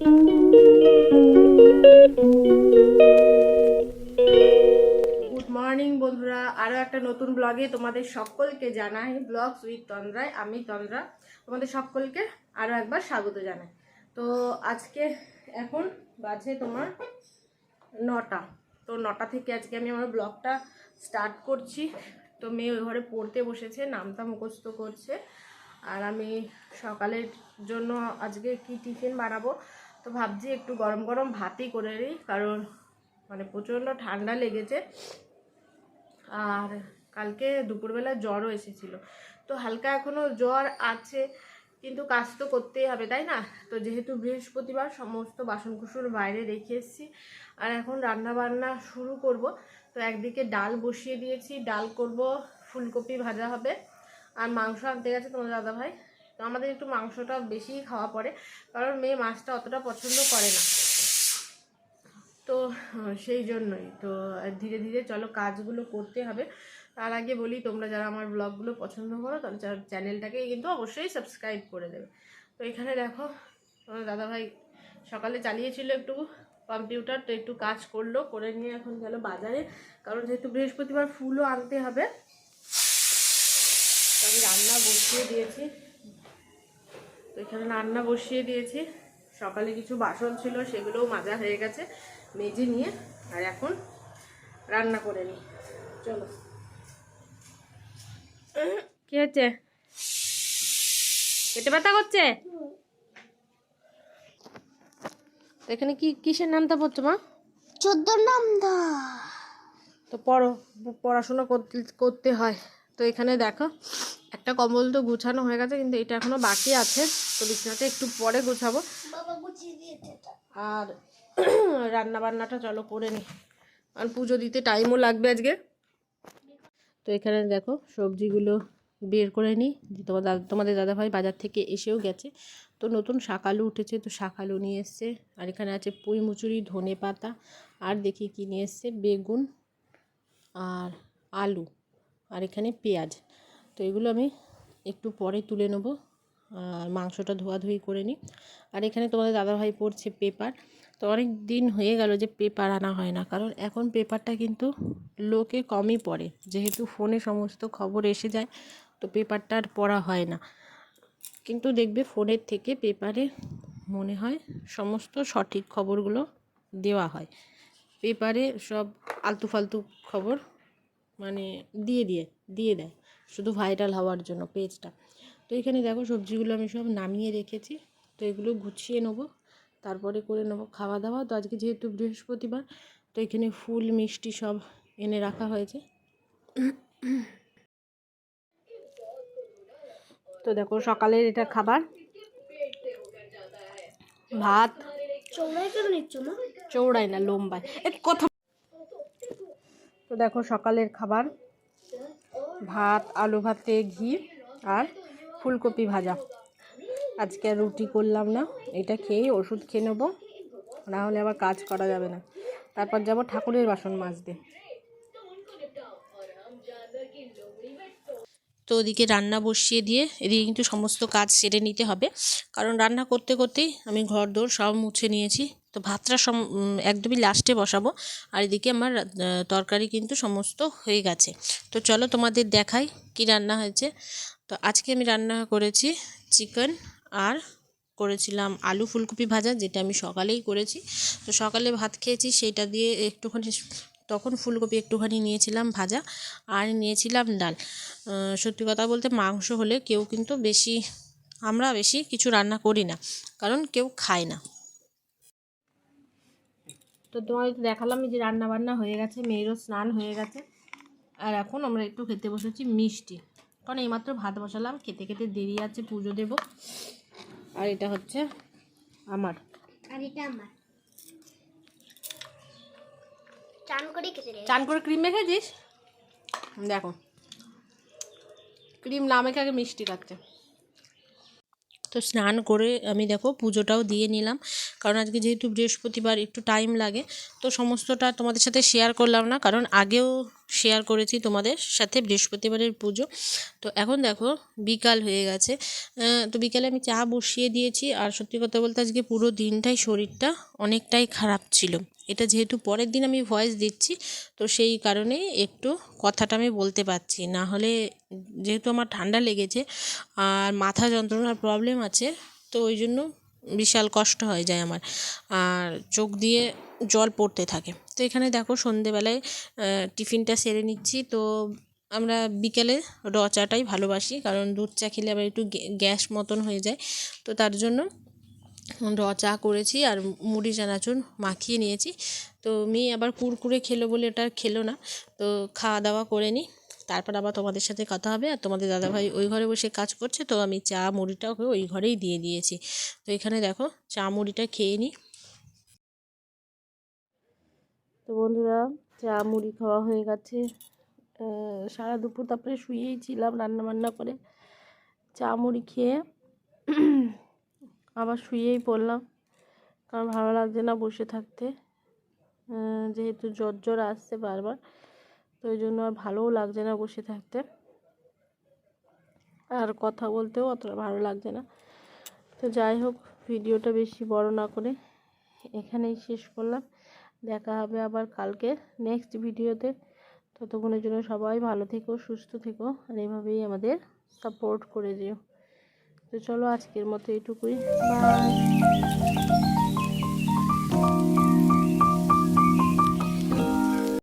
Good morning বন্ধুরা। আরও একটা নতুন ব্লগে তোমাদের সকলকে জানাই। ব্লগ উইথ তন্দ্রায় আমি তন্দ্রা তোমাদের সকলকে আরও একবার স্বাগত জানাই। তো আজকে এখন বাজে তোমার নটা। তো নটা থেকে আজকে আমি আমার ব্লগটা স্টার্ট করছি। তো মেয়ে ওই ঘরে পড়তে বসেছে নামটা মুখস্থ করছে। আর আমি সকালের জন্য আজকে কি টিফিন বানাবো তো ভাবছি একটু গরম গরম ভাতই করে নিই, কারণ মানে প্রচণ্ড ঠান্ডা লেগেছে। আর কালকে দুপুরবেলা জ্বরও এসেছিল। তো হালকা এখনও জ্বর আছে, কিন্তু কাজ তো করতেই হবে, তাই না? তো যেহেতু বৃহস্পতিবার সমস্ত বাসনকুসুর বাইরে রেখে এসেছি, আর এখন রান্না বান্না শুরু করব। তো একদিকে ডাল বসিয়ে দিয়েছি, ডাল করব, ফুলকপি ভাজা হবে, আর মাংস আনতে গেছে তোমার দাদা ভাই তো আমাদের একটু মাংসটা বেশি খাওয়া পড়ে, কারণ মেয়ে মাছটা অতটা পছন্দ করে না। তো, সেই জন্যই। তো, ধীরে ধীরে চলো কাজগুলো করতে হবে। তার আগে বলি, তোমরা যারা আমার ব্লগগুলো পছন্দ করো, তাহলে চ্যানেলটাকে কিন্তু অবশ্যই সাবস্ক্রাইব করে দেবে। তো, এখানে দেখো, তোমার দাদাভাই সকালে চালিয়েছিল একটু কম্পিউটার, তো একটু কাজ করল, করে নিয়ে এখন গেল বাজারে। কারণ যেহেতু বৃহস্পতিবার ফুলও আনতে হবে আমি রান্না বসিয়ে দিয়েছি। এখানে রান্না বসিয়ে দিয়েছি। সকালে কিছু বাসন ছিল সেগুলোও মাজা হয়ে গেছে মেজে নিয়ে আর এখন রান্না করে নিই। চলো। কি হচ্ছে? পেটে ব্যথা করছে? এখানে কি কিসের নামটা পড়ছো মা? চোদ্দ নামদা তো পড়ো পড়াশোনা করতে করতে হয়। তো এখানে দেখো একটা কম্বল তো গুছানো হয়ে গেছে কিন্তু এটা এখনও বাকি আছে। তো বিছানাটা একটু পরে গুছাবো। আর রান্না বান্নাটা চলো করে নি। আর পুজো দিতে টাইমও লাগবে আজকে। তো এখানে দেখো সবজিগুলো বের করে নিই যে তোমার দাদা তোমাদের দাদাভাই বাজার থেকে এসেও গেছে। তো নতুন শাকালু উঠেছে তো শাকালু নিয়ে এসছে। আর এখানে আছে পুঁই মুচুরি ধনে পাতা আর দেখি কি নিয়ে এসছে বেগুন আর আলু। আর এখানে পেঁয়াজ। তো এগুলো আমি একটু পরে তুলে নেব আর মাংসটা ধোয়াধুয়ি করে নিই। আর এখানে তোমাদের দাদাভাই পড়ছে পেপার। তো অনেক দিন হয়ে গেল যে পেপার আনা হয় না, কারণ এখন পেপারটা কিন্তু লোকে কমই পড়ে। যেহেতু ফোনে সমস্ত খবর এসে যায়, তো পেপারটা আর পড়া হয় না। কিন্তু দেখবে ফোনের থেকে পেপারে মনে হয় সমস্ত সঠিক খবরগুলো দেওয়া হয়। পেপারে সব আলতু ফালতু খবর মানে দিয়ে দিয়ে দিয়ে দেয়। শুধু ভাইরাল হওয়ার জন্য পেজটা তো এখানে দেখো সবজিগুলো আমি সব নামিয়ে রেখেছি। তো এগুলো গুছিয়ে নেব তারপরে করে নেব খাওয়া দাওয়া। তো আজকে যেহেতু বৃহস্পতিবার তো এখানে ফুল মিষ্টি সব এনে রাখা হয়েছে। তো দেখো সকালের এটা খাবার। ভাত। চৌড়াই কেন নিচ্ছ না? চৌড়াই না লম্বায় কথা তো দেখো সকালের খাবার, ভাত, আলু ভাতে, ঘি আর ফুলকপি ভাজা। আজকে আর রুটি করলাম না, এটা খেয়ে ওষুধ খেয়ে নেব, না হলে আবার কাজ করা যাবে না। তারপর যাব ঠাকুরের বাসন মাজতে। তো ওদিকে রান্না বসিয়ে দিয়ে, এদিকে কিন্তু সমস্ত কাজ সেরে নিতে হবে। কারণ রান্না করতে করতেই আমি ঘর দোর সব মুছে নিয়েছি। তো ভাতটা সম একদমই লাস্টে বসাবো। আর এদিকে আমার তরকারি কিন্তু সমস্ত হয়ে গেছে। তো চলো তোমাদের দেখাই কি রান্না হয়েছে। তো আজকে আমি রান্না করেছি চিকেন আর করেছিলাম আলু ফুলকপি ভাজা, যেটা আমি সকালেই করেছি। তো সকালে ভাত খেয়েছি, সেইটা দিয়ে একটুখানি তখন ফুলকপি একটুখানি নিয়েছিলাম ভাজা আর নিয়েছিলাম ডাল। সত্যি কথা বলতে মাংস হলে কেউ কিন্তু বেশি, আমরা বেশি কিছু রান্না করি না। কারণ কেউ খায় না। তো তোমাদের দেখালাম যে রান্না বান্না হয়ে গেছে মেয়েরও স্নান হয়ে গেছে। আর এখন আমরা একটু খেতে বসেছি মিষ্টি। কারণ এইমাত্র ভাত বসালাম খেতে খেতে দেরি আছে পুজো দেব। আর এটা হচ্ছে আমার। আর এটা আমার। চান করে চান করে ক্রিম মেখেছিস? দেখো। ক্রিম না মেখে আগে মিষ্টি খাচ্ছে। তো স্নান করে আমি দেখো পুজোটাও দিয়ে নিলাম। কারণ আজকে যেহেতু বৃহস্পতিবার, একটু টাইম লাগে। তো সমস্তটা তোমাদের সাথে শেয়ার করলাম না, কারণ আগেও শেয়ার করেছি তোমাদের সাথে বৃহস্পতিবারের পুজো। তো এখন দেখো বিকাল হয়ে গেছে। তো বিকালে আমি চা বসিয়ে দিয়েছি। আর সত্যি কথা বলতে আজকে পুরো দিনটাই শরীরটা অনেকটাই খারাপ ছিল। এটা যেহেতু পরের দিন আমি ভয়েস দিচ্ছি, তো সেই কারণে একটু কথাটা আমি বলতে পারছি। না হলে যেহেতু আমার ঠান্ডা লেগেছে আর মাথা যন্ত্রণার প্রবলেম আছে, তো ওই জন্য বিশাল কষ্ট হয়ে যায় আমার। আর চোখ দিয়ে জল পড়তে থাকে। তো এখানে দেখো সন্ধেবেলায় টিফিনটা সেরে নিচ্ছি। তো আমরা বিকেলে র চাটাই ভালোবাসি, কারণ দুধ চা খেলে আবার একটু গ্যা- গ্যাস মতন হয়ে যায়। তো তার জন্য র চা করেছি আর মুড়ি চানাচুর মাখিয়ে নিয়েছি। তো মেয়ে আবার কুরকুরে খেলো বলে ওটা খেলো না। তো খাওয়া দাওয়া করে নিই। তারপর আবার তোমাদের সাথে কথা হবে। আর তোমাদের দাদাভাই ওই ঘরে বসে কাজ করছে, তো আমি চা মুড়িটা ওকে ওই ঘরেই দিয়ে দিয়েছি। তো এখানে দেখো, চা মুড়িটা খেয়ে নিই। তো বন্ধুরা, চা মুড়ি খাওয়া হয়ে গেছে। সারা দুপুর তারপরে শুয়েই ছিলাম রান্না বান্না করে। চা মুড়ি খেয়ে আবার শুয়েই পড়লাম। কারণ ভালো লাগছে না বসে থাকতে। যেহেতু জ্বর জ্বর আসছে বারবার, তো ওই জন্য আর ভালোও লাগছে না বসে থাকতে। আর কথা বলতেও অতটা ভালো লাগছে না। তো যাই হোক, ভিডিওটা বেশি বড় না করে এখানেই শেষ করলাম। দেখা হবে আবার কালকে নেক্সট ভিডিওতে। ততক্ষণের জন্য সবাই ভালো থেকো, সুস্থ থেকো, আর এভাবেই আমাদের সাপোর্ট করে যেও। তো চলো আজকের মতো এটুকুই বাই